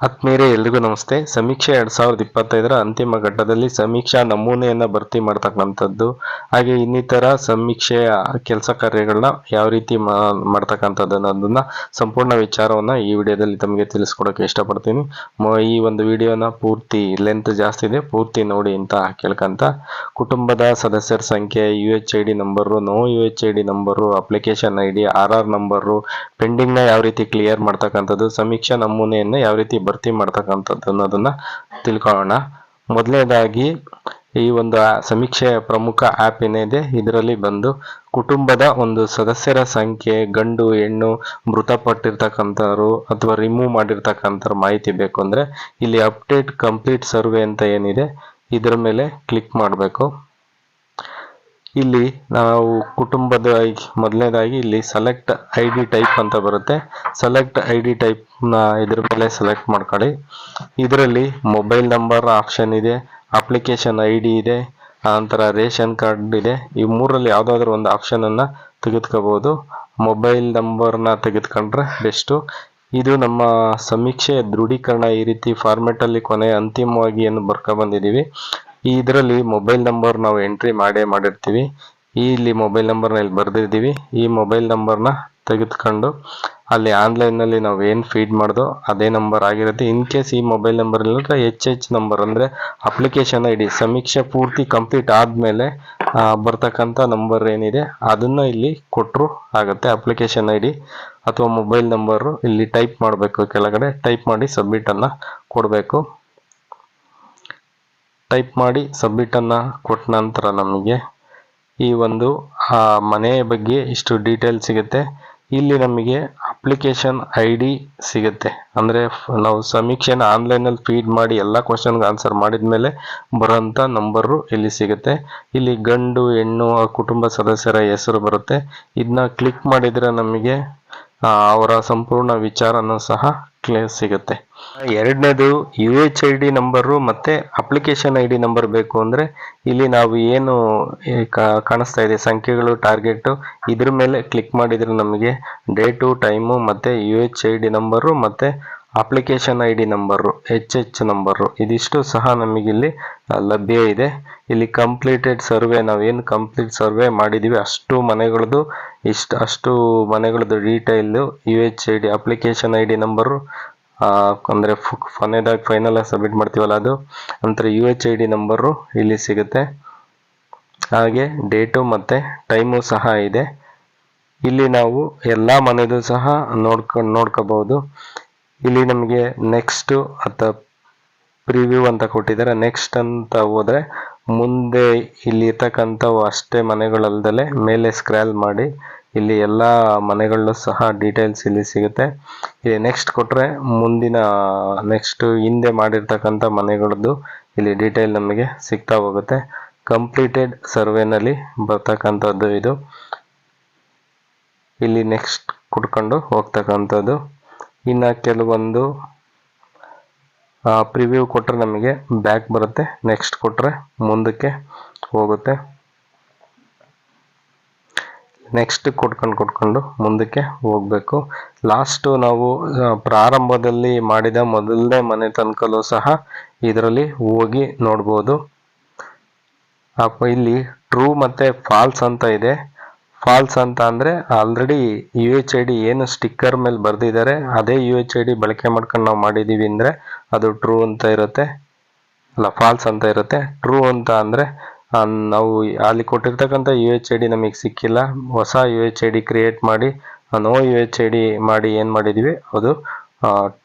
ಆತ್ಮೀಯರೇ, ಎಲ್ರಿಗೂ ನಮಸ್ತೆ. ಸಮೀಕ್ಷೆ ಎರಡ್ ಸಾವಿರದ ಇಪ್ಪತ್ತೈದರ ಅಂತಿಮ ಘಟ್ಟದಲ್ಲಿ ಸಮೀಕ್ಷಾ ನಮೂನೆಯನ್ನ ಭರ್ತಿ ಮಾಡ್ತಕ್ಕಂಥದ್ದು, ಹಾಗೆ ಇನ್ನಿತರ ಸಮೀಕ್ಷೆಯ ಕೆಲಸ ಕಾರ್ಯಗಳನ್ನ ಯಾವ ರೀತಿ ಮಾ- ಮಾಡ್ತಕ್ಕಂಥದ್ದು ಅನ್ನೋದನ್ನ ಸಂಪೂರ್ಣ ವಿಚಾರವನ್ನ ಈ ವಿಡಿಯೋದಲ್ಲಿ ತಮಗೆ ತಿಳಿಸ್ಕೊಡೋಕೆ ಇಷ್ಟಪಡ್ತೀನಿ. ಈ ಒಂದು ವಿಡಿಯೋನ ಪೂರ್ತಿ ಲೆಂತ್ ಜಾಸ್ತಿ ಇದೆ, ಪೂರ್ತಿ ನೋಡಿ ಅಂತ ಕೇಳ್ಕಂತ. ಕುಟುಂಬದ ಸದಸ್ಯರ ಸಂಖ್ಯೆ U H I D number no U H I D number application I D R R number ಪೆಂಡಿಂಗ್ನ ಯಾವ ರೀತಿ ಕ್ಲಿಯರ್ ಮಾಡ್ತಕ್ಕಂಥದ್ದು, ಸಮೀಕ್ಷಾ ನಮೂನೆಯನ್ನ ಯಾವ ರೀತಿ ಭರ್ತಿ ಮಾಡ್ತಕ್ಕಂಥದ್ದು ಅನ್ನೋದನ್ನ ತಿಳ್ಕೊಳ್ಳೋಣ. ಮೊದಲನೇದಾಗಿ ಈ ಒಂದು ಸಮೀಕ್ಷೆಯ ಪ್ರಮುಖ ಆ್ಯಪ್ ಏನಿದೆ? ಇದರಲ್ಲಿ ಬಂದು ಕುಟುಂಬದ ಒಂದು ಸದಸ್ಯರ ಸಂಖ್ಯೆ, ಗಂಡು, ಹೆಣ್ಣು, ಮೃತಪಟ್ಟಿರ್ತಕ್ಕಂಥವ್ರು ಅಥವಾ ರಿಮೂವ್ ಮಾಡಿರ್ತಕ್ಕಂಥ ಮಾಹಿತಿ ಬೇಕು ಅಂದರೆ ಇಲ್ಲಿ ಅಪ್ಡೇಟ್ ಕಂಪ್ಲೀಟ್ ಸರ್ವೆ ಅಂತ ಏನಿದೆ, ಇದರ ಮೇಲೆ ಕ್ಲಿಕ್ ಮಾಡಬೇಕು. ಇಲ್ಲಿ ನಾವು ಕುಟುಂಬದ ಮೊದಲನೇದಾಗಿ ಇಲ್ಲಿ ಸೆಲೆಕ್ಟ್ ಐ ಡಿ ಟೈಪ್ ಅಂತ ಬರುತ್ತೆ. ಸೆಲೆಕ್ಟ್ ಐ ಡಿ ಟೈಪ್ನ ಇದ್ರ ಮೇಲೆ ಸೆಲೆಕ್ಟ್ ಮಾಡ್ಕೊಳ್ಳಿ. ಇದರಲ್ಲಿ ಮೊಬೈಲ್ ನಂಬರ್ ಆಪ್ಷನ್ ಇದೆ ಅಪ್ಲಿಕೇಶನ್ ಐ ಡಿ ಇದೆ, ಆನಂತರ ರೇಷನ್ ಕಾರ್ಡ್ ಇದೆ. ಈ ಮೂರಲ್ಲಿ ಯಾವುದಾದ್ರೂ ಒಂದು ಆಪ್ಷನನ್ನು ತೆಗೆದುಕೋಬೋದು. ಮೊಬೈಲ್ ನಂಬರ್ನ ತೆಗೆದುಕೊಂಡ್ರೆ ಬೆಸ್ಟು ಇದು ನಮ್ಮ ಸಮೀಕ್ಷೆ, ದೃಢೀಕರಣ ಈ ರೀತಿ ಫಾರ್ಮೆಟಲ್ಲಿ ಕೊನೆ ಅಂತಿಮವಾಗಿ ಏನು ಬರ್ಕೊ ಬಂದಿದ್ದೀವಿ. ಇದರಲ್ಲಿ ಮೊಬೈಲ್ ನಂಬರ್ ನಾವು ಎಂಟ್ರಿ ಮಾಡೇ ಮಾಡಿರ್ತೀವಿ. ಈ ಇಲ್ಲಿ ಮೊಬೈಲ್ ನಂಬರ್ನ ಇಲ್ಲಿ ಬರೆದಿದ್ದೀವಿ ಈ ಮೊಬೈಲ್ ನಂಬರ್ನ ತೆಗೆದುಕೊಂಡು ಅಲ್ಲಿ ಆನ್ಲೈನಲ್ಲಿ ನಾವು ಏನು ಫೀಡ್ ಮಾಡ್ದೋ ಅದೇ ನಂಬರ್ ಆಗಿರುತ್ತೆ. ಇನ್ ಕೇಸ್ ಈ ಮೊಬೈಲ್ ನಂಬರ್ ಇಲ್ಲ ಎಚ್ ಎಚ್ ನಂಬರ್ ಅಂದರೆ ಅಪ್ಲಿಕೇಶನ್ ಐ ಡಿ ಸಮೀಕ್ಷೆ ಪೂರ್ತಿ ಕಂಪ್ಲೀಟ್ ಆದಮೇಲೆ ಬರ್ತಕ್ಕಂಥ ನಂಬರ್ ಏನಿದೆ ಅದನ್ನು ಇಲ್ಲಿ ಕೊಟ್ಟರು ಆಗುತ್ತೆ ಅಪ್ಲಿಕೇಶನ್ ಐ ಡಿ ಅಥವಾ ಮೊಬೈಲ್ ನಂಬರು ಇಲ್ಲಿ ಟೈಪ್ ಮಾಡಬೇಕು. ಕೆಳಗಡೆ ಟೈಪ್ ಮಾಡಿ ಸಬ್ಮಿಟನ್ನು ಕೊಡಬೇಕು. ಟೈಪ್ ಮಾಡಿ ಸಬ್ಮಿಟನ್ನು ಕೊಟ್ಟ ನಂತರ ನಮಗೆ ಈ ಒಂದು, ಆ ಮನೆಯ ಬಗ್ಗೆ ಇಷ್ಟು ಡೀಟೇಲ್ ಸಿಗುತ್ತೆ. ಇಲ್ಲಿ ನಮಗೆ ಅಪ್ಲಿಕೇಶನ್ ಐ ಡಿ ಸಿಗುತ್ತೆ. ಅಂದರೆ ನಾವು ಸಮೀಕ್ಷೆನ ಆನ್ಲೈನಲ್ಲಿ ಫೀಡ್ ಮಾಡಿ ಎಲ್ಲ ಕ್ವಶನ್ಗೆ ಆನ್ಸರ್ ಮಾಡಿದ ಮೇಲೆ ಬರೋಂಥ ನಂಬರು ಇಲ್ಲಿ ಸಿಗುತ್ತೆ. ಇಲ್ಲಿ ಗಂಡು, ಹೆಣ್ಣು ಕುಟುಂಬ ಸದಸ್ಯರ ಹೆಸರು ಬರುತ್ತೆ. ಇದನ್ನ ಕ್ಲಿಕ್ ಮಾಡಿದರೆ ನಮಗೆ ಅವರ ಸಂಪೂರ್ಣ ವಿಚಾರನೂ ಸಹ ಕ್ಲಿಯರ್ ಸಿಗುತ್ತೆ. ಎರಡನೇದು U H I D number ಮತ್ತೆ ಅಪ್ಲಿಕೇಶನ್ ಐ ಡಿ ನಂಬರ್ ಬೇಕು ಅಂದ್ರೆ ಇಲ್ಲಿ ನಾವು ಏನು ಕಾಣಿಸ್ತಾ ಇದೆ, ಸಂಖ್ಯೆಗಳು ಟಾರ್ಗೆಟ್ ಇದ್ರ ಮೇಲೆ ಕ್ಲಿಕ್ ಮಾಡಿದ್ರೆ ನಮಗೆ ಡೇಟು ಟೈಮು ಮತ್ತೆ U H I D number ಮತ್ತೆ application I D number H H number ಇದಿಷ್ಟು ಸಹ ನಮಗಿಲ್ಲಿ ಲಭ್ಯ ಇದೆ. ಇಲ್ಲಿ ಕಂಪ್ಲೀಟೆಡ್ ಸರ್ವೆ ನಾವೇನು ಕಂಪ್ಲೀಟ್ ಸರ್ವೆ ಮಾಡಿದ್ದೀವಿ ಅಷ್ಟು ಮನೆಗಳದ್ದು ಇಷ್ಟು, ಅಷ್ಟು ಮನೆಗಳದ್ದು detail U H I D application I D number ಅಂದರೆ ಕೊನೆಯದಾಗಿ ಫೈನಲ್ ಆಗಿ ಸಬ್ಮಿಟ್ ಮಾಡ್ತೀವಲ್ಲ ಅದು. ನಂತರ U H I D number ಇಲ್ಲಿ ಸಿಗುತ್ತೆ. ಹಾಗೆ ಡೇಟು ಮತ್ತು ಟೈಮು ಸಹ ಇದೆ. ಇಲ್ಲಿ ನಾವು ಎಲ್ಲ ಮನೆದು ಸಹ ನೋಡ್ಕೊಂಡು ನೋಡ್ಕೋಬಹುದು ಇಲ್ಲಿ ನಮಗೆ ನೆಕ್ಸ್ಟ್ ಅಥವಾ ಪ್ರಿವ್ಯೂ ಅಂತ ಕೊಟ್ಟಿದ್ದಾರೆ. ನೆಕ್ಸ್ಟ್ ಅಂತ ಹೋದ್ರೆ ಮುಂದೆ ಇಲ್ಲಿ ಇರ್ತಕ್ಕಂಥವು ಅಷ್ಟೇ ಮನೆಗಳಲ್ದಲೆ ಮೇಲೆ ಸ್ಕ್ರಾಲ್ ಮಾಡಿ ಇಲ್ಲಿ ಎಲ್ಲ ಮನೆಗಳಲ್ಲೂ ಸಹ ಡೀಟೇಲ್ಸ್ ಇಲ್ಲಿ ಸಿಗುತ್ತೆ. ಇಲ್ಲಿ ನೆಕ್ಸ್ಟ್ ಕೊಟ್ಟರೆ ಮುಂದಿನ ನೆಕ್ಸ್ಟ್ ಹಿಂದೆ ಮಾಡಿರ್ತಕ್ಕಂಥ ಮನೆಗಳದ್ದು ಇಲ್ಲಿ ಡೀಟೇಲ್ ನಮಗೆ ಸಿಗ್ತಾ ಹೋಗುತ್ತೆ. ಕಂಪ್ಲೀಟೆಡ್ ಸರ್ವೆನಲ್ಲಿ ಬರ್ತಕ್ಕಂಥದ್ದು ಇದು. ಇಲ್ಲಿ ನೆಕ್ಸ್ಟ್ ಕುಟ್ಕೊಂಡು ಹೋಗ್ತಕ್ಕಂಥದ್ದು. ಇನ್ನು ಕೆಲವೊಂದು ಪ್ರಿವ್ಯೂ ಕೊಟ್ಟರೆ ನಮಗೆ ಬ್ಯಾಕ್ ಬರುತ್ತೆ. ನೆಕ್ಸ್ಟ್ ಕೊಟ್ಟರೆ ಮುಂದಕ್ಕೆ ಹೋಗುತ್ತೆ. ನೆಕ್ಸ್ಟ್ ಕೊಟ್ಕೊಂಡು ಕೊಟ್ಕೊಂಡು ಮುಂದಕ್ಕೆ ಹೋಗಬೇಕು. ಲಾಸ್ಟು ನಾವು ಪ್ರಾರಂಭದಲ್ಲಿ ಮಾಡಿದ ಮೊದಲನೇ ಮನೆ ತನಕಲೂ ಸಹ ಇದರಲ್ಲಿ ಹೋಗಿ ನೋಡ್ಬೋದು. ಇಲ್ಲಿ ಟ್ರೂ ಮತ್ತು ಫಾಲ್ಸ್ ಅಂತ ಇದೆ. ಫಾಲ್ಸ್ ಅಂತ ಅಂದರೆ already U H I D ಏನು ಸ್ಟಿಕ್ಕರ್ ಮೇಲೆ ಬರೆದಿದ್ದಾರೆ, ಅದೇ ಯು ಎಚ್ ಐ ಡಿ ಬಳಕೆ ಮಾಡ್ಕೊಂಡು ನಾವು ಮಾಡಿದೀವಿ ಅಂದ್ರೆ ಅದು ಟ್ರೂ ಅಂತ ಇರುತ್ತೆ. ಅಲ್ಲ ಫಾಲ್ಸ್ ಅಂತ ಇರುತ್ತೆ. ಟ್ರೂ ಅಂತ ಅಂದರೆ ನಾವು ಅಲ್ಲಿ ಕೊಟ್ಟಿರ್ತಕ್ಕಂಥ ಯು ಎಚ್ ಐ ಡಿ ನಮಗೆ ಸಿಕ್ಕಿಲ್ಲ. ಹೊಸ U H I D create ಮಾಡಿ no U H I D ಮಾಡಿ ಏನು ಮಾಡಿದೀವಿ, ಅದು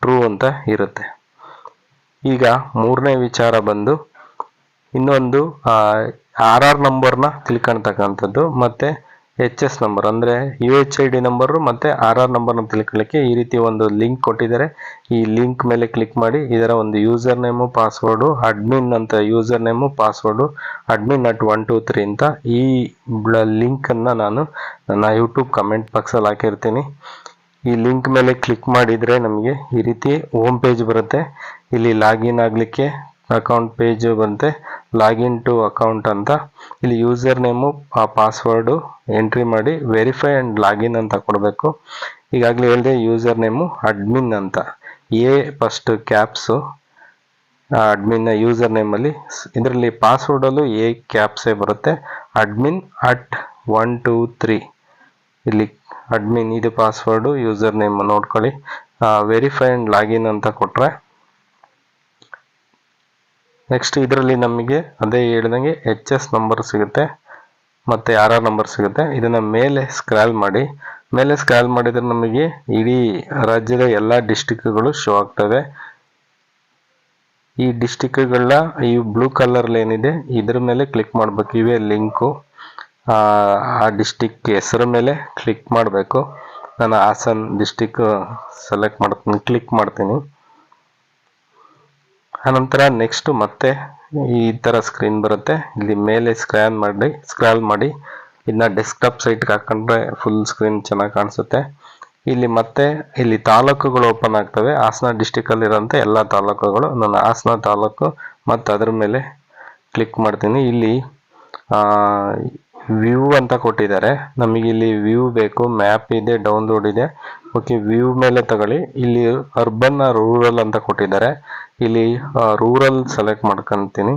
ಟ್ರೂ ಅಂತ ಇರುತ್ತೆ. ಈಗ ಮೂರನೇ ವಿಚಾರ ಬಂದು, ಇನ್ನೊಂದು ಆರ್ ಆರ್ ನಂಬರ್ನ ತಿಳ್ಕೊಳ್ತಕ್ಕಂಥದ್ದು ಮತ್ತೆ ಎಚ್ ಎಸ್ ನಂಬರ್ ಅಂದರೆ U H I D number ಮತ್ತು ಆರ್ ಆರ್ ನಂಬರ್ನ ತಿಳ್ಕೊಳ್ಳಿಕ್ಕೆ ಈ ರೀತಿ ಒಂದು ಲಿಂಕ್ ಕೊಟ್ಟಿದ್ದಾರೆ. ಈ ಲಿಂಕ್ ಮೇಲೆ ಕ್ಲಿಕ್ ಮಾಡಿ ಇದರ ಒಂದು ಯೂಸರ್ ನೇಮು ಪಾಸ್ವರ್ಡು ಅಡ್ಮಿನ್ ಅಂತ user name password admin at one two three ಅಂತ ಈ ಲಿಂಕನ್ನು ನಾನು ನನ್ನ ಯೂಟ್ಯೂಬ್ ಕಮೆಂಟ್ ಬಾಕ್ಸಲ್ಲಿ ಹಾಕಿರ್ತೀನಿ. ಈ ಲಿಂಕ್ ಮೇಲೆ ಕ್ಲಿಕ್ ಮಾಡಿದರೆ ನಮಗೆ ಈ ರೀತಿ ಹೋಮ್ ಪೇಜ್ ಬರುತ್ತೆ. ಇಲ್ಲಿ ಲಾಗಿನ್ ಆಗಲಿಕ್ಕೆ ಅಕೌಂಟ್ ಪೇಜ್ ಬಂತೆ, ಲಾಗಿನ್ ಟು ಅಕೌಂಟ್ ಅಂತ. ಇಲ್ಲಿ ಯೂಸರ್ ನೇಮು, ಆ ಪಾಸ್ವರ್ಡು ಎಂಟ್ರಿ ಮಾಡಿ, ವೆರಿಫೈ ಆ್ಯಂಡ್ ಲಾಗಿನ್ ಅಂತ ಕೊಡಬೇಕು. ಈಗಾಗಲೇ ಹೇಳಿದೆ, ಯೂಸರ್ ನೇಮು ಅಡ್ಮಿನ್ ಅಂತ. A first caps admin user ನೇಮಲ್ಲಿ ಇದರಲ್ಲಿ ಪಾಸ್ವರ್ಡಲ್ಲೂ ಎ ಕ್ಯಾಪ್ಸೇ ಬರುತ್ತೆ. Admin at one two three. ಇಲ್ಲಿ ಅಡ್ಮಿನ್, ಇದು ಪಾಸ್ವರ್ಡು, ಯೂಸರ್ ನೇಮ್ ನೋಡ್ಕೊಳ್ಳಿ. ವೆರಿಫೈ ಆ್ಯಂಡ್ ಲಾಗಿನ್ ಅಂತ ಕೊಟ್ಟರೆ ನೆಕ್ಸ್ಟ್ ಇದರಲ್ಲಿ ನಮಗೆ ಅದೇ ಹೇಳ್ದಂಗೆ ಎಚ್ ಎಸ್ ನಂಬರ್ ಸಿಗುತ್ತೆ, ಮತ್ತು ಆರ್ ಆರ್ ನಂಬರ್ ಸಿಗುತ್ತೆ. ಇದನ್ನು ಮೇಲೆ ಸ್ಕ್ರಾಲ್ ಮಾಡಿ. ಮೇಲೆ ಸ್ಕ್ರಾಲ್ ಮಾಡಿದರೆ ನಮಗೆ ಇಡೀ ರಾಜ್ಯದ ಎಲ್ಲ ಡಿಸ್ಟಿಕ್ಗಳು ಶೋ ಆಗ್ತವೆ. ಈ ಡಿಸ್ಟಿಕ್ಗಳನ್ನ ಈ ಬ್ಲೂ ಕಲರ್ ಏನಿದೆ, ಇದ್ರ ಮೇಲೆ ಕ್ಲಿಕ್ ಮಾಡಬೇಕು. ಇವೇ ಲಿಂಕು ಆ ಡಿಸ್ಟಿಕ್ ಹೆಸರು ಮೇಲೆ ಕ್ಲಿಕ್ ಮಾಡಬೇಕು. ನಾನು ಹಾಸನ್ ಡಿಸ್ಟಿಕ್ ಸೆಲೆಕ್ಟ್ ಮಾಡ್ತೀನಿ ಕ್ಲಿಕ್ ಮಾಡ್ತೀನಿ. ಆನಂತರ ನೆಕ್ಸ್ಟ್ ಮತ್ತೆ ಈ ಥರ ಸ್ಕ್ರೀನ್ ಬರುತ್ತೆ. ಇಲ್ಲಿ ಮೇಲೆ ಸ್ಕ್ರ್ಯಾನ್ ಮಾಡಿ ಸ್ಕ್ರಾಲ್ ಮಾಡಿ. ಇದನ್ನ ಡೆಸ್ಕ್ಟಾಪ್ ಸೈಟ್ಗೆ ಹಾಕೊಂಡ್ರೆ ಫುಲ್ ಸ್ಕ್ರೀನ್ ಚೆನ್ನಾಗಿ ಕಾಣಿಸುತ್ತೆ. ಇಲ್ಲಿ ಮತ್ತೆ ಇಲ್ಲಿ ತಾಲೂಕುಗಳು ಓಪನ್ ಆಗ್ತವೆ. ಹಾಸನ ಡಿಸ್ಟಿಕಲ್ಲಿ ಇರೋಂಥ ಎಲ್ಲ ತಾಲೂಕುಗಳು. ನನ್ನ ಹಾಸನ ತಾಲೂಕು. ಮತ್ತು ಅದ್ರ ಮೇಲೆ ಕ್ಲಿಕ್ ಮಾಡ್ತೀನಿ. ಇಲ್ಲಿ ವ್ಯೂ ಅಂತ ಕೊಟ್ಟಿದ್ದಾರೆ. ನಮಗೆ ಇಲ್ಲಿ ವ್ಯೂ ಬೇಕು ಮ್ಯಾಪ್ ಇದೆ ಡೌನ್ಲೋಡ್ ಇದೆ. ಓಕೆ ವ್ಯೂ ಮೇಲೆ ತಗೊಳ್ಳಿ. ಇಲ್ಲಿ ಅರ್ಬನ್ ರೂರಲ್ ಅಂತ ಕೊಟ್ಟಿದ್ದಾರೆ. ಇಲ್ಲಿ ರೂರಲ್ ಸೆಲೆಕ್ಟ್ ಮಾಡ್ಕೊತೀನಿ.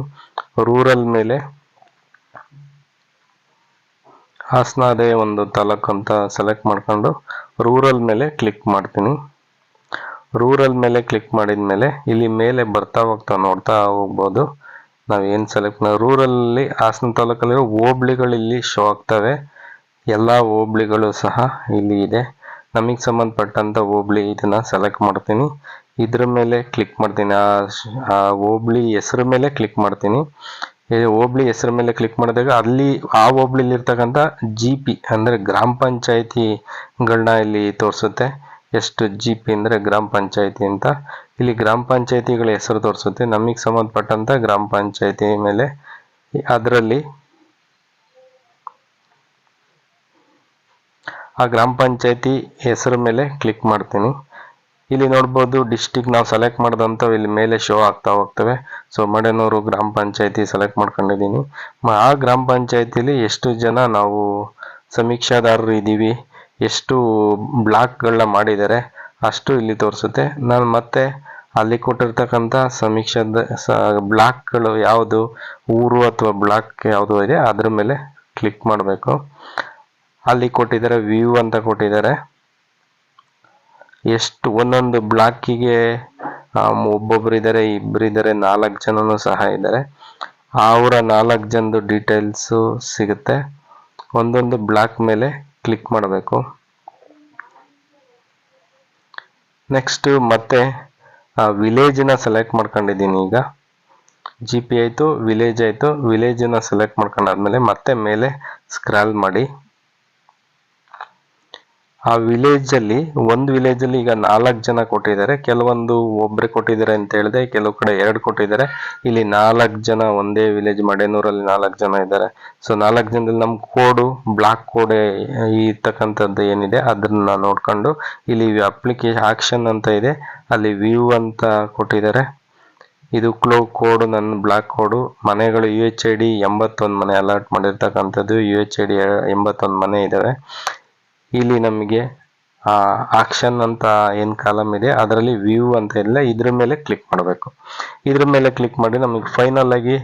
ರೂರಲ್ ಮೇಲೆ ಹಾಸನದೇ ಒಂದು ತಾಲೂಕು ಅಂತ ಸೆಲೆಕ್ಟ್ ಮಾಡ್ಕೊಂಡು ರೂರಲ್ ಮೇಲೆ ಕ್ಲಿಕ್ ಮಾಡ್ತೀನಿ. ರೂರಲ್ ಮೇಲೆ ಕ್ಲಿಕ್ ಮಾಡಿದ ಮೇಲೆ ಇಲ್ಲಿ ಮೇಲೆ ಬರ್ತಾ ಹೋಗ್ತಾ ನೋಡ್ತಾ ಹೋಗ್ಬೋದು. ನಾವು ಏನು ಸೆಲೆಕ್ಟ್ ರೂರಲ್ಲಿ ಹಾಸನ ತಾಲೂಕಲ್ಲಿರೋ ಹೋಬ್ಳಿಗಳು ಇಲ್ಲಿ ಶೋ ಆಗ್ತವೆ. ಎಲ್ಲ ಹೋಬ್ಳಿಗಳು ಸಹ ಇಲ್ಲಿ ಇದೆ. ನಮಗೆ ಸಂಬಂಧಪಟ್ಟಂಥ ಹೋಬ್ಳಿ ಇದನ್ನು ಸೆಲೆಕ್ಟ್ ಮಾಡ್ತೀನಿ. ಇದ್ರ ಮೇಲೆ ಕ್ಲಿಕ್ ಮಾಡ್ತೀನಿ. ಆ ಹೋಬ್ಳಿ ಹೆಸರು ಮೇಲೆ ಕ್ಲಿಕ್ ಮಾಡ್ತೀನಿ. ಹೋಬ್ಳಿ ಹೆಸರು ಮೇಲೆ ಕ್ಲಿಕ್ ಮಾಡಿದಾಗ ಅಲ್ಲಿ, ಆ ಹೋಬ್ಳಿಲಿರ್ತಕ್ಕಂಥ ಜಿ ಪಿ ಅಂದರೆ ಗ್ರಾಮ ಪಂಚಾಯತಿಗಳನ್ನ ಇಲ್ಲಿ ತೋರಿಸುತ್ತೆ. ಎಷ್ಟು ಜಿ ಪಿ ಅಂದರೆ ಗ್ರಾಮ ಪಂಚಾಯಿತಿ ಅಂತ. ಇಲ್ಲಿ ಗ್ರಾಮ ಪಂಚಾಯಿತಿಗಳ ಹೆಸರು ತೋರಿಸುತ್ತೆ. ನಮಗೆ ಸಂಬಂಧಪಟ್ಟಂಥ ಗ್ರಾಮ ಪಂಚಾಯಿತಿ ಮೇಲೆ ಅದರಲ್ಲಿ ಆ ಗ್ರಾಮ ಪಂಚಾಯಿತಿ ಹೆಸರು ಮೇಲೆ ಕ್ಲಿಕ್ ಮಾಡ್ತೀನಿ. ಇಲ್ಲಿ ನೋಡ್ಬೋದು ಡಿಸ್ಟಿಕ್ ನಾವು ಸೆಲೆಕ್ಟ್ ಮಾಡಿದಂಥವು ಇಲ್ಲಿ ಮೇಲೆ ಶೋ ಆಗ್ತಾ ಹೋಗ್ತವೆ. ಸೊ ಮಡೆನೂರು ಗ್ರಾಮ ಪಂಚಾಯಿತಿ ಸೆಲೆಕ್ಟ್ ಮಾಡ್ಕೊಂಡಿದ್ದೀನಿ. ಆ ಗ್ರಾಮ ಪಂಚಾಯಿತಿಲಿ ಎಷ್ಟು ಜನ ನಾವು ಸಮೀಕ್ಷಾದಾರರು ಇದ್ದೀವಿ ಎಷ್ಟು ಬ್ಲಾಕ್ಗಳನ್ನ ಮಾಡಿದ್ದಾರೆ ಅಷ್ಟು ಇಲ್ಲಿ ತೋರಿಸುತ್ತೆ. ನಾನು ಮತ್ತೆ ಅಲ್ಲಿ ಕೊಟ್ಟಿರ್ತಕ್ಕಂಥ ಸಮೀಕ್ಷಾದ ಸ ಬ್ಲಾಕ್ಗಳು ಯಾವುದು, ಊರು ಅಥವಾ ಬ್ಲಾಕ್ ಯಾವುದು ಇದೆ, ಅದ್ರ ಮೇಲೆ ಕ್ಲಿಕ್ ಮಾಡಬೇಕು. ಅಲ್ಲಿ ಕೊಟ್ಟಿದ್ದಾರೆ ವ್ಯೂ ಅಂತ ಕೊಟ್ಟಿದ್ದಾರೆ. ಎಷ್ಟು ಒಂದೊಂದು ಬ್ಲಾಕಿಗೆ ಒಬ್ಬೊಬ್ರು ಇದ್ದಾರೆ ಇಬ್ಬರು ಇದ್ದಾರೆ, ನಾಲ್ಕು ಜನನೂ ಸಹ ಇದ್ದಾರೆ. ಅವರ ನಾಲ್ಕು ಜನದ ಡೀಟೇಲ್ಸು ಸಿಗುತ್ತೆ. ಒಂದೊಂದು ಬ್ಲಾಕ್ ಮೇಲೆ ಕ್ಲಿಕ್ ಮಾಡಬೇಕು. ನೆಕ್ಸ್ಟ್ ಮತ್ತೆ ವಿಲೇಜನ್ನ ಸೆಲೆಕ್ಟ್ ಮಾಡ್ಕೊಂಡಿದ್ದೀನಿ ಈಗ. ಜಿ ಪಿ ಆಯಿತು ವಿಲೇಜ್ ಆಯಿತು ವಿಲೇಜನ್ನ ಸೆಲೆಕ್ಟ್ ಮಾಡ್ಕೊಂಡಾದ್ಮೇಲೆ ಮತ್ತೆ ಮೇಲೆ ಸ್ಕ್ರಾಲ್ ಮಾಡಿ. ಆ ವಿಲೇಜ್ ಅಲ್ಲಿ, ಒಂದು ವಿಲೇಜ್ ಅಲ್ಲಿ ಈಗ ನಾಲ್ಕು ಜನ ಕೊಟ್ಟಿದ್ದಾರೆ. ಕೆಲವೊಂದು ಒಬ್ರೆ ಕೊಟ್ಟಿದ್ದಾರೆ ಅಂತ ಹೇಳಿದೆ, ಕೆಲವು ಕಡೆ ಎರಡು ಕೊಟ್ಟಿದ್ದಾರೆ. ಇಲ್ಲಿ ನಾಲ್ಕು ಜನ ಒಂದೇ ವಿಲೇಜ್ ಮಡೇನೂರಲ್ಲಿ ನಾಲ್ಕು ಜನ ಇದ್ದಾರೆ. ಸೊ ನಾಲ್ಕು ಜನದಲ್ಲಿ ನಮ್ಮ ಕೋಡು ಬ್ಲಾಕ್ ಕೋಡ್ ಇರ್ತಕ್ಕಂಥದ್ದು ಏನಿದೆ, ಅದನ್ನ ನೋಡ್ಕೊಂಡು ಇಲ್ಲಿ ಅಪ್ಲಿಕೇಶನ್ ಆಕ್ಷನ್ ಅಂತ ಇದೆ. ಅಲ್ಲಿ ವ್ಯೂ ಅಂತ ಕೊಟ್ಟಿದ್ದಾರೆ. ಇದು ಕ್ಲೋ ಕೋಡ್ ನನ್ನ ಬ್ಲಾಕ್ ಕೋಡು ಮನೆಗಳು ಯು ಎಚ್ ಐ ಡಿ ಎಂಬತ್ತೊಂದು ಮನೆ ಅಲರ್ಟ್ ಮಾಡಿರ್ತಕ್ಕಂಥದ್ದು. ಯು ಎಚ್ ಐ ಡಿ ಎಂಬತ್ತೊಂದು ಮನೆ ಇದ್ದಾವೆ ಇಲ್ಲಿ ನಮಗೆ ಆಕ್ಷನ್ ಅಂತ ಏನು ಕಾಲಮ್ ಇದೆ, ಅದರಲ್ಲಿ ವ್ಯೂ ಅಂತ ಇಲ್ಲ ಇದ್ರ ಮೇಲೆ ಕ್ಲಿಕ್ ಮಾಡಬೇಕು. ಇದ್ರ ಮೇಲೆ ಕ್ಲಿಕ್ ಮಾಡಿ ನಮಗೆ ಫೈನಲ್ ಆಗಿ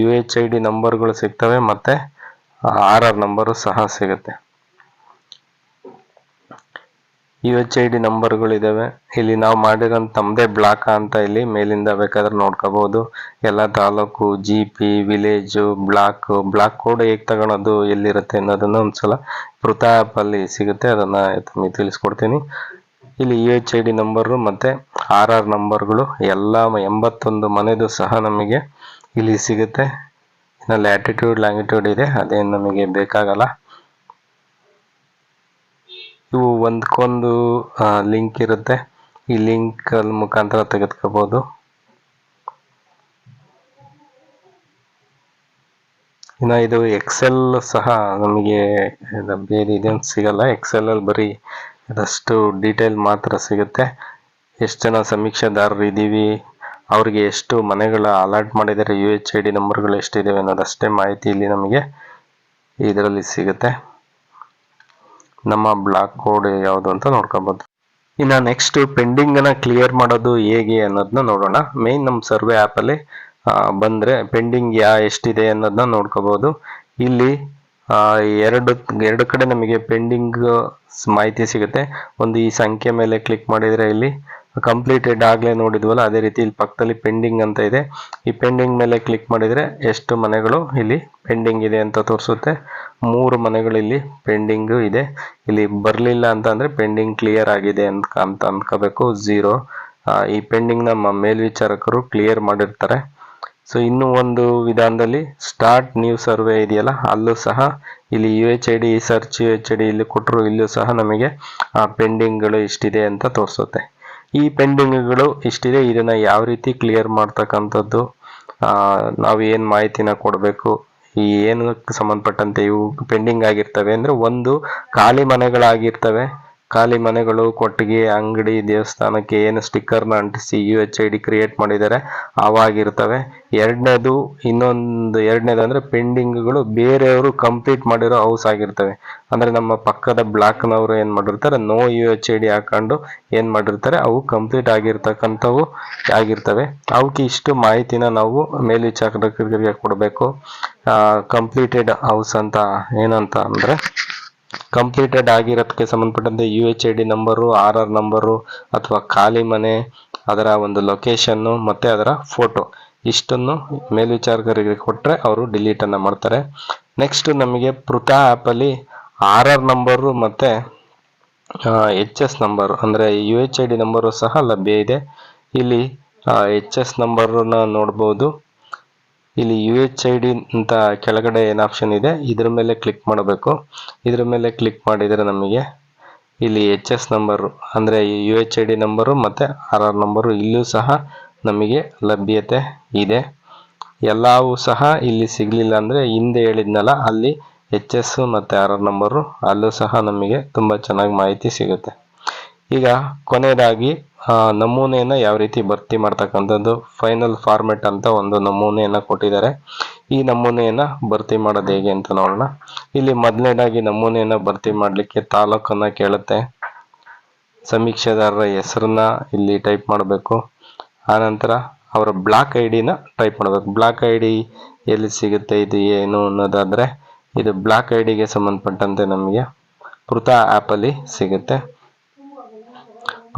ಯು ಎಚ್ ಐ ಡಿ ನಂಬರ್ಗಳು ಸಿಗ್ತವೆ, ಮತ್ತೆ ಆರ್ ಆರ್ ನಂಬರು ಸಹ ಸಿಗುತ್ತೆ. ಯು ಎಚ್ ಐ ಡಿ ನಂಬರ್ಗಳಿದ್ದಾವೆ ಇಲ್ಲಿ ನಾವು ಮಾಡಿರೋ ತಮ್ಮದೇ ಬ್ಲಾಕ್ ಅಂತ ಇಲ್ಲಿ ಮೇಲಿಂದ ಬೇಕಾದ್ರೆ ನೋಡ್ಕೋಬಹುದು. ಎಲ್ಲ taluk G P village block block code ಹೇಗೆ ತಗೊಳೋದು, ಎಲ್ಲಿರುತ್ತೆ ಅನ್ನೋದನ್ನ ಒಂದ್ಸಲ ಪೃಥ ಆ್ಯಪ್ ಅಲ್ಲಿ ಸಿಗುತ್ತೆ. ಅದನ್ನ ತಮಗೆ ತಿಳಿಸ್ಕೊಡ್ತೀನಿ. ಇಲ್ಲಿ U H I D number ಮತ್ತೆ ಆರ್ ಆರ್ ನಂಬರ್ಗಳು ಎಲ್ಲ ಎಂಬತ್ತೊಂದು ಮನೆದು ಸಹ ನಮಗೆ ಇಲ್ಲಿ ಸಿಗುತ್ತೆ. ಇನ್ನು ಲ್ಯಾಟಿಟ್ಯೂಡ್ ಲ್ಯಾಂಗಿಟ್ಯೂಡ್ ಇದೆ. ಅದೇನು ನಮಗೆ ಬೇಕಾಗಲ್ಲ. ಇವು ಒಂದಕ್ಕೊಂದು ಲಿಂಕ್ ಇರುತ್ತೆ. ಈ ಲಿಂಕ್ ಮುಖಾಂತರ ತೆಗೆದುಕೋಬಹುದು ಇನ್ನು ಇದು ಎಕ್ಸೆಲ್ ಸಹ ನಮಗೆ ಬೇರೆ ಇದೇನು ಸಿಗಲ್ಲ. ಎಕ್ಸೆಲ್ ಅಲ್ಲಿ ಬರೀ ಅದಷ್ಟು ಡೀಟೇಲ್ ಮಾತ್ರ ಸಿಗುತ್ತೆ. ಎಷ್ಟು ಜನ ಸಮೀಕ್ಷಾದಾರರು ಇದ್ದೀವಿ ಅವ್ರಿಗೆ ಎಷ್ಟು ಮನೆಗಳ ಅಲರ್ಟ್ ಮಾಡಿದ್ದಾರೆ ಯು ಎಚ್ ಐ ಡಿ ನಂಬರ್ಗಳು ಎಷ್ಟಿದ್ದಾವೆ ಅನ್ನೋದಷ್ಟೇ ಮಾಹಿತಿ ಇಲ್ಲಿ ನಮಗೆ ಇದರಲ್ಲಿ ಸಿಗುತ್ತೆ. ನಮ್ಮ ಬ್ಲಾಕ್ ಕೋಡ್ ಯಾವುದು ಅಂತ ನೋಡ್ಕೋಬಹುದು ಇನ್ನು ನೆಕ್ಸ್ಟ್ ಪೆಂಡಿಂಗ್ ಅನ್ನ ಕ್ಲಿಯರ್ ಮಾಡೋದು ಹೇಗೆ ಅನ್ನೋದನ್ನ ನೋಡೋಣ. ಮೇನ್ ನಮ್ಮ ಸರ್ವೆ ಆ್ಯಪ್ ಅಲ್ಲಿ ಬಂದ್ರೆ ಪೆಂಡಿಂಗ್ ಯಾ ಎಷ್ಟಿದೆ ಅನ್ನೋದನ್ನ ನೋಡ್ಕೋಬಹುದು ಇಲ್ಲಿ ಎರಡು ಎರಡು ಕಡೆ ನಮಗೆ ಪೆಂಡಿಂಗ್ ಮಾಹಿತಿ ಸಿಗುತ್ತೆ. ಒಂದು ಈ ಸಂಖ್ಯೆ ಮೇಲೆ ಕ್ಲಿಕ್ ಮಾಡಿದ್ರೆ ಇಲ್ಲಿ ಕಂಪ್ಲೀಟೆಡ್ ಆಗಲೇ ನೋಡಿದ್ವಲ್ಲ, ಅದೇ ರೀತಿ ಇಲ್ಲಿ ಪಕ್ಕದಲ್ಲಿ ಪೆಂಡಿಂಗ್ ಅಂತ ಇದೆ. ಈ ಪೆಂಡಿಂಗ್ ಮೇಲೆ ಕ್ಲಿಕ್ ಮಾಡಿದರೆ ಎಷ್ಟು ಮನೆಗಳು ಇಲ್ಲಿ ಪೆಂಡಿಂಗ್ ಇದೆ ಅಂತ ತೋರಿಸುತ್ತೆ. ಮೂರು ಮನೆಗಳು ಇಲ್ಲಿ ಪೆಂಡಿಂಗು ಇದೆ. ಇಲ್ಲಿ ಬರಲಿಲ್ಲ ಅಂತ ಅಂದರೆ ಪೆಂಡಿಂಗ್ ಕ್ಲಿಯರ್ ಆಗಿದೆ ಅಂತ ಅಂತ ಅನ್ಕೋಬೇಕು. ಝೀರೋ ಈ ಪೆಂಡಿಂಗ್ ನಮ್ಮ ಮೇಲ್ವಿಚಾರಕರು ಕ್ಲಿಯರ್ ಮಾಡಿರ್ತಾರೆ. ಸೊ ಇನ್ನೂ ಒಂದು ವಿಧಾನದಲ್ಲಿ ಸ್ಟಾರ್ಟ್ ನ್ಯೂ ಸರ್ವೆ ಇದೆಯಲ್ಲ, ಅಲ್ಲೂ ಸಹ ಇಲ್ಲಿ U H I D search U H I D ಇಲ್ಲಿ ಕೊಟ್ಟರು ಇಲ್ಲೂ ಸಹ ನಮಗೆ, ಆ ಪೆಂಡಿಂಗ್ಗಳು ಇಷ್ಟಿದೆ ಅಂತ ತೋರಿಸುತ್ತೆ. ಈ ಪೆಂಡಿಂಗ್ಗಳು ಇಷ್ಟಿದೆ ಇದನ್ನು ಯಾವ ರೀತಿ ಕ್ಲಿಯರ್ ಮಾಡ್ತಕ್ಕಂಥದ್ದು ನಾವು ಏನು ಮಾಹಿತಿನ ಕೊಡಬೇಕು, ಈ ಏನಕ್ಕೆ ಸಂಬಂಧಪಟ್ಟಂತೆ ಇವು ಪೆಂಡಿಂಗ್ ಆಗಿರ್ತವೆ ಅಂದರೆ ಒಂದು ಖಾಲಿ ಮನೆಗಳಾಗಿರ್ತವೆ. ಖಾಲಿ ಮನೆಗಳು, ಕೊಟ್ಟಿಗೆ, ಅಂಗಡಿ, ದೇವಸ್ಥಾನಕ್ಕೆ ಏನು ಸ್ಟಿಕ್ಕರ್ನ ಅಂಟಿಸಿ U H I D create ಮಾಡಿದ್ದಾರೆ ಅವಾಗಿರ್ತವೆ. ಎರಡನೇದು, ಇನ್ನೊಂದು, ಎರಡನೇದು ಅಂದರೆ ಪೆಂಡಿಂಗ್ಗಳು ಬೇರೆಯವರು ಕಂಪ್ಲೀಟ್ ಮಾಡಿರೋ ಹೌಸ್ ಆಗಿರ್ತವೆ. ಅಂದರೆ ನಮ್ಮ ಪಕ್ಕದ ಬ್ಲಾಕ್ನವರು ಏನು ಮಾಡಿರ್ತಾರೆ, no U H I D ಹಾಕೊಂಡು ಏನು ಮಾಡಿರ್ತಾರೆ, ಅವು ಕಂಪ್ಲೀಟ್ ಆಗಿರ್ತಕ್ಕಂಥವು ಆಗಿರ್ತವೆ. ಅವಕ್ಕೆ ಇಷ್ಟು ಮಾಹಿತಿನ ನಾವು ಮೇಲ್ವಿಚಾರಕರಿಗೆ ಕೊಡಬೇಕು. ಕಂಪ್ಲೀಟೆಡ್ ಹೌಸ್ ಅಂತ ಏನಂತ ಅಂದ್ರೆ ಕಂಪ್ಲೀಟೆಡ್ ಆಗಿರೋದಕ್ಕೆ ಸಂಬಂಧಪಟ್ಟಂತೆ U H I D number R R number ಅಥವಾ ಖಾಲಿ ಮನೆ, ಅದರ ಒಂದು ಲೊಕೇಶನ್ನು ಮತ್ತು ಅದರ ಫೋಟೋ ಇಷ್ಟನ್ನು ಮೇಲ್ವಿಚಾರಕರಿಗೆ ಕೊಟ್ಟರೆ ಅವರು ಡಿಲೀಟನ್ನು ಮಾಡ್ತಾರೆ. ನೆಕ್ಸ್ಟ್ ನಮಗೆ ಪೃಥಾ ಆ್ಯಪಲ್ಲಿ ಆರ್ ಆರ್ ನಂಬರು ಮತ್ತು ಎಚ್ ಎಸ್ ನಂಬರು ಅಂದರೆ U H I D number ಸಹ ಲಭ್ಯ ಇದೆ. ಇಲ್ಲಿ ಎಚ್ ಎಸ್ ನಂಬರನ್ನ ನೋಡ್ಬೋದು. ಇಲ್ಲಿ ಯು ಎಚ್ ಐ ಡಿ ಅಂತ ಕೆಳಗಡೆ ಏನು ಆಪ್ಷನ್ ಇದೆ, ಇದ್ರ ಮೇಲೆ ಕ್ಲಿಕ್ ಮಾಡಬೇಕು. ಇದ್ರ ಮೇಲೆ ಕ್ಲಿಕ್ ಮಾಡಿದರೆ ನಮಗೆ ಇಲ್ಲಿ ಎಚ್ ಎಸ್ ನಂಬರು ಅಂದರೆ U H I D number ಮತ್ತು ಆರ್ ಆರ್ ನಂಬರು ಇಲ್ಲೂ ಸಹ ನಮಗೆ ಲಭ್ಯತೆ ಇದೆ. ಎಲ್ಲವೂ ಸಹ ಇಲ್ಲಿ ಸಿಗಲಿಲ್ಲ ಅಂದರೆ ಹಿಂದೆ ಹೇಳಿದ್ನಲ್ಲ, ಅಲ್ಲಿ ಎಚ್ ಎಸ್ ಮತ್ತು ಆರ್ ಆರ್ ನಂಬರು ಅಲ್ಲೂ ಸಹ ನಮಗೆ ತುಂಬ ಚೆನ್ನಾಗಿ ಮಾಹಿತಿ ಸಿಗುತ್ತೆ. ಈಗ ಕೊನೆಯದಾಗಿ ನಮೂನೆಯನ್ನು ಯಾವ ರೀತಿ ಭರ್ತಿ ಮಾಡ್ತಕ್ಕಂಥದ್ದು ಫೈನಲ್ ಫಾರ್ಮೆಟ್ ಅಂತ ಒಂದು ನಮೂನೆಯನ್ನು ಕೊಟ್ಟಿದ್ದಾರೆ. ಈ ನಮೂನೆಯನ್ನು ಭರ್ತಿ ಮಾಡೋದು ಹೇಗೆ ಅಂತ ನೋಡೋಣ. ಇಲ್ಲಿ ಮೊದಲನೇದಾಗಿ ನಮೂನೆಯನ್ನು ಭರ್ತಿ ಮಾಡಲಿಕ್ಕೆ ತಾಲೂಕನ್ನು ಕೇಳುತ್ತೆ. ಸಮೀಕ್ಷೆದಾರರ ಹೆಸರನ್ನ ಇಲ್ಲಿ ಟೈಪ್ ಮಾಡಬೇಕು. ಆನಂತರ ಅವರ ಬ್ಲಾಕ್ ಐ ಡಿನ ಟೈಪ್ ಮಾಡಬೇಕು. ಬ್ಲಾಕ್ ಐ ಡಿ ಎಲ್ಲಿ ಸಿಗುತ್ತೆ, ಇದು ಏನು ಅನ್ನೋದಾದ್ರೆ, ಇದು ಬ್ಲಾಕ್ ಐ ಡಿಗೆ ಸಂಬಂಧಪಟ್ಟಂತೆ ನಮಗೆ ಕೃತ ಆ್ಯಪಲ್ಲಿ ಸಿಗುತ್ತೆ.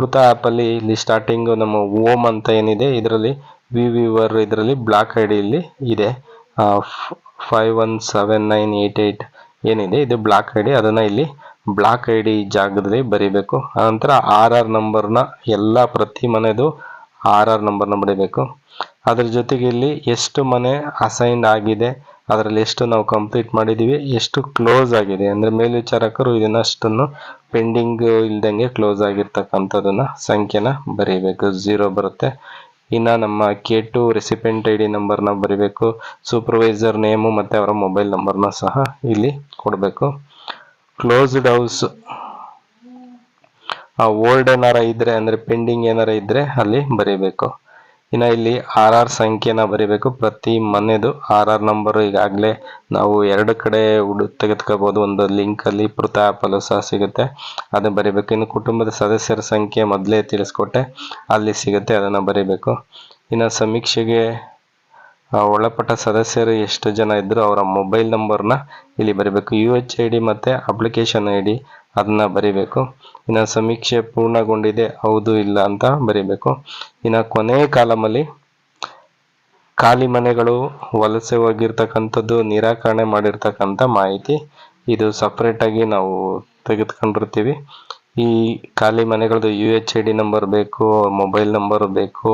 ಪೃಥಾ ಆ್ಯಪಲ್ಲಿ ಇಲ್ಲಿ ಸ್ಟಾರ್ಟಿಂಗು ನಮ್ಮ ಓಮ್ ಅಂತ ಏನಿದೆ, ಇದರಲ್ಲಿ ವಿ ವಿವರ್ ಇದರಲ್ಲಿ ಬ್ಲಾಕ್ ಐ ಡಿಯಲ್ಲಿ ಇದೆ. Five one seven nine eight eight ಏನಿದೆ, ಇದು ಬ್ಲಾಕ್ ಐ ಡಿ ಅದನ್ನು ಇಲ್ಲಿ ಬ್ಲಾಕ್ ಐ ಡಿ ಜಾಗದಲ್ಲಿ ಬರೀಬೇಕು. ಆನಂತರ ಆರ್ ಆರ್ ನಂಬರ್ನ ಎಲ್ಲ ಪ್ರತಿ ಮನೆದು ಆರ್ ಆರ್ ನಂಬರ್ನ ಬರೀಬೇಕು. ಅದ್ರ ಜೊತೆಗೆ ಇಲ್ಲಿ ಎಷ್ಟು ಮನೆ ಅಸೈನ್ ಆಗಿದೆ ಅದರಲ್ಲಿ ಎಷ್ಟು ನಾವು ಕಂಪ್ಲೀಟ್ ಮಾಡಿದ್ದೀವಿ ಎಷ್ಟು ಕ್ಲೋಸ್ ಆಗಿದೆ. ಅಂದರೆ ಮೇಲ್ವಿಚಾರಕರು ಇದನ್ನಷ್ಟನ್ನು ಪೆಂಡಿಂಗ್ ಇಲ್ದಂಗೆ ಕ್ಲೋಸ್ ಆಗಿರ್ತಕ್ಕಂಥದ್ದನ್ನು ಸಂಖ್ಯೆನ ಬರೀಬೇಕು. ಝೀರೋ ಬರುತ್ತೆ. ಇನ್ನು ನಮ್ಮ K two recipient I D ನಂಬರ್ನ ಬರೀಬೇಕು. ಸೂಪರ್ವೈಸರ್ ನೇಮು ಮತ್ತು ಅವರ ಮೊಬೈಲ್ ನಂಬರ್ನ ಸಹ ಇಲ್ಲಿ ಕೊಡಬೇಕು. ಕ್ಲೋಸ್ಡ್ ಹೌಸ್ ಓಲ್ಡ್ ಏನಾರ ಇದ್ದರೆ ಅಂದರೆ ಪೆಂಡಿಂಗ್ ಏನಾರ ಇದ್ದರೆ ಅಲ್ಲಿ ಬರೀಬೇಕು. ಇನ್ನು ಇಲ್ಲಿ ಆರ್ ಆರ್ ಸಂಖ್ಯೆನ ಬರೀಬೇಕು. ಪ್ರತಿ ಮನೆದು ಆರ್ ಆರ್ ನಂಬರ್ ಈಗಾಗಲೇ ನಾವು ಎರಡು ಕಡೆ ಹುಡು ತೆಗೆದುಕೋಬೋದು ಒಂದು ಲಿಂಕಲ್ಲಿ ಪೃತ ಆ್ಯಪಲ್ಲೂ ಸಹ ಸಿಗುತ್ತೆ. ಅದನ್ನು ಬರೀಬೇಕು. ಇನ್ನು ಕುಟುಂಬದ ಸದಸ್ಯರ ಸಂಖ್ಯೆ ಮೊದಲೇ ತಿಳಿಸ್ಕೊಟ್ಟೆ. ಅಲ್ಲಿ ಸಿಗುತ್ತೆ. ಅದನ್ನು ಬರೀಬೇಕು. ಇನ್ನು ಸಮೀಕ್ಷೆಗೆ ಒಳಪಟ್ಟ ಸದಸ್ಯರು ಎಷ್ಟು ಜನ ಇದ್ದರೂ ಅವರ ಮೊಬೈಲ್ ನಂಬರ್ನ ಇಲ್ಲಿ ಬರೀಬೇಕು. ಯು ಎಚ್ ಐ ಡಿ ಮತ್ತು ಅಪ್ಲಿಕೇಶನ್ ಐ ಡಿ ಅದನ್ನ ಬರೀಬೇಕು. ಇನ್ನು ಸಮೀಕ್ಷೆ ಪೂರ್ಣಗೊಂಡಿದೆ, ಹೌದು ಇಲ್ಲ ಅಂತ ಬರೀಬೇಕು. ಇನ್ನು ಕೊನೆ ಕಾಲಮಲ್ಲಿ ಖಾಲಿ ಮನೆಗಳು, ವಲಸೆ ಹೋಗಿರ್ತಕ್ಕಂಥದ್ದು, ನಿರಾಕರಣೆ ಮಾಡಿರ್ತಕ್ಕಂಥ ಮಾಹಿತಿ ಇದು ಸಪ್ರೇಟಾಗಿ ನಾವು ತೆಗೆದುಕೊಂಡಿರ್ತೀವಿ. ಈ ಖಾಲಿ ಮನೆಗಳದ್ದು U H I D number ಬೇಕು, ಮೊಬೈಲ್ ನಂಬರ್ ಬೇಕು.